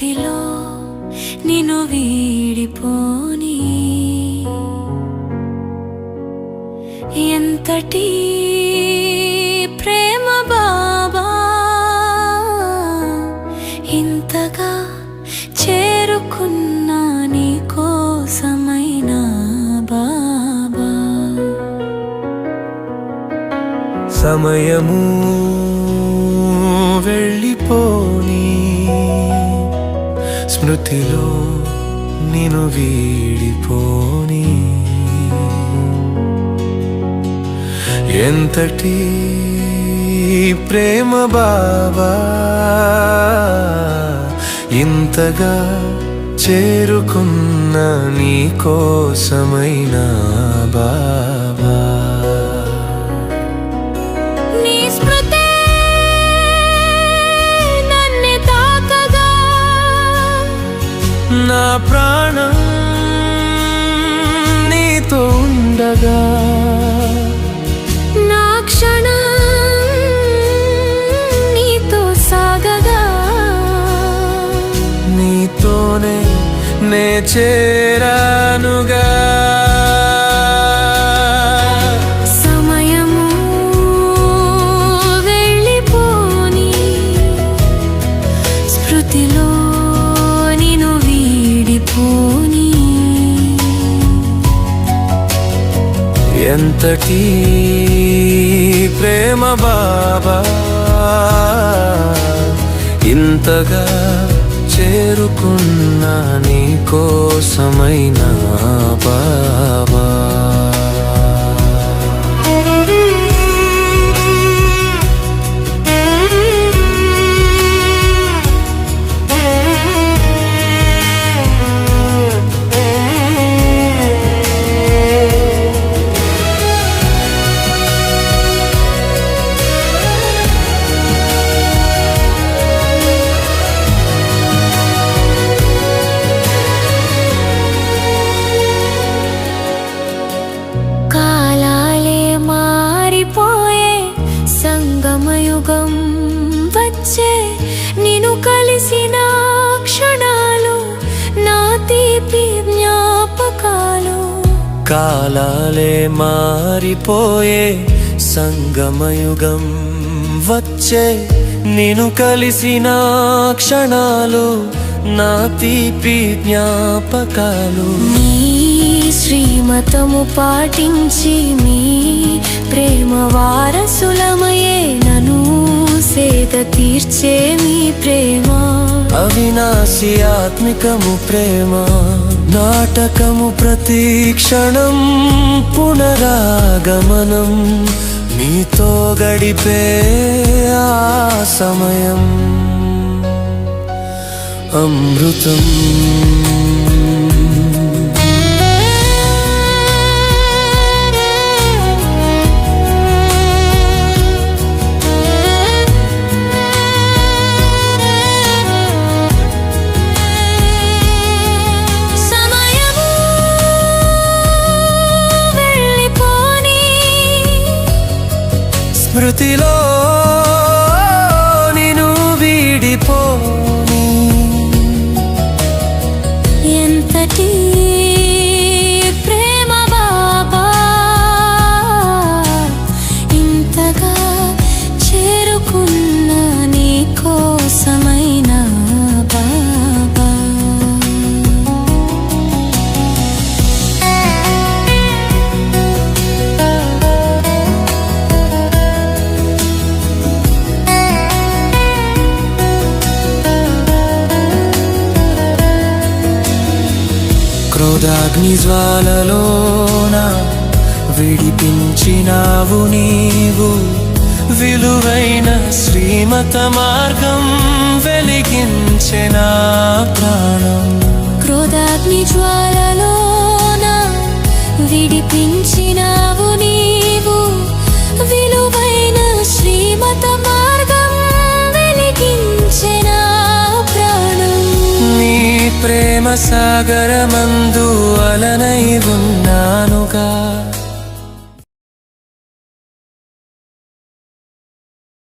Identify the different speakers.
Speaker 1: స్మృతిలో నిన్ను వీడిపోని. ఎంతటి ప్రేమ బాబా ఇంతగా చేరుకున్నా నీ కోసమైన బాబా.
Speaker 2: సమయము వెళ్ళిపో స్మృతిలో నిను వీడిపోని. ఎంతటి ప్రేమ బాబా ఇంతగా చేరుకున్న నీ కోసమైనా బాబా.
Speaker 1: నా
Speaker 2: ప్రాణం నీతో ఉండగా.
Speaker 1: నా క్షణం నీతో సాగగా.
Speaker 2: నీతోనే నే చేరానుగా. ఎంతటి ప్రేమ బాబా? ఇంతగా చేరుకున్నా నీ కోసమైనా బాబా?
Speaker 1: తీపి జ్ఞాపకాలు.
Speaker 2: కాలాలే మారిపోయే సంగమయుగం వచ్చే. నిన్ను కలిసిన క్షణాలు నా తీపి జ్ఞాపకాలు.
Speaker 1: మీ శ్రీమతము పాటించి మీ ప్రేమ వారసులమయే నను సేద తీర్చే మీ ప్రేమ.
Speaker 2: అవినాశి ఆత్మికము ప్రేమ నాటకము ప్రతీక్షణం పునరాగమనం నీతో గడిపే ఆ సమయం. అమృతం. స్మృతిలో క్రోధాగ్ని జ్వాలలోన విడిపించినావు నీవు. విలువైన శ్రీమత మార్గం వెలిగించిన ప్రాణం.
Speaker 1: క్రోధాగ్ని జ్వాలలోన విడిపించినావు నీవు. విలువైన శ్రీమత
Speaker 2: ప్రేమ సాగరమందు అలనై ఉన్నానుగా.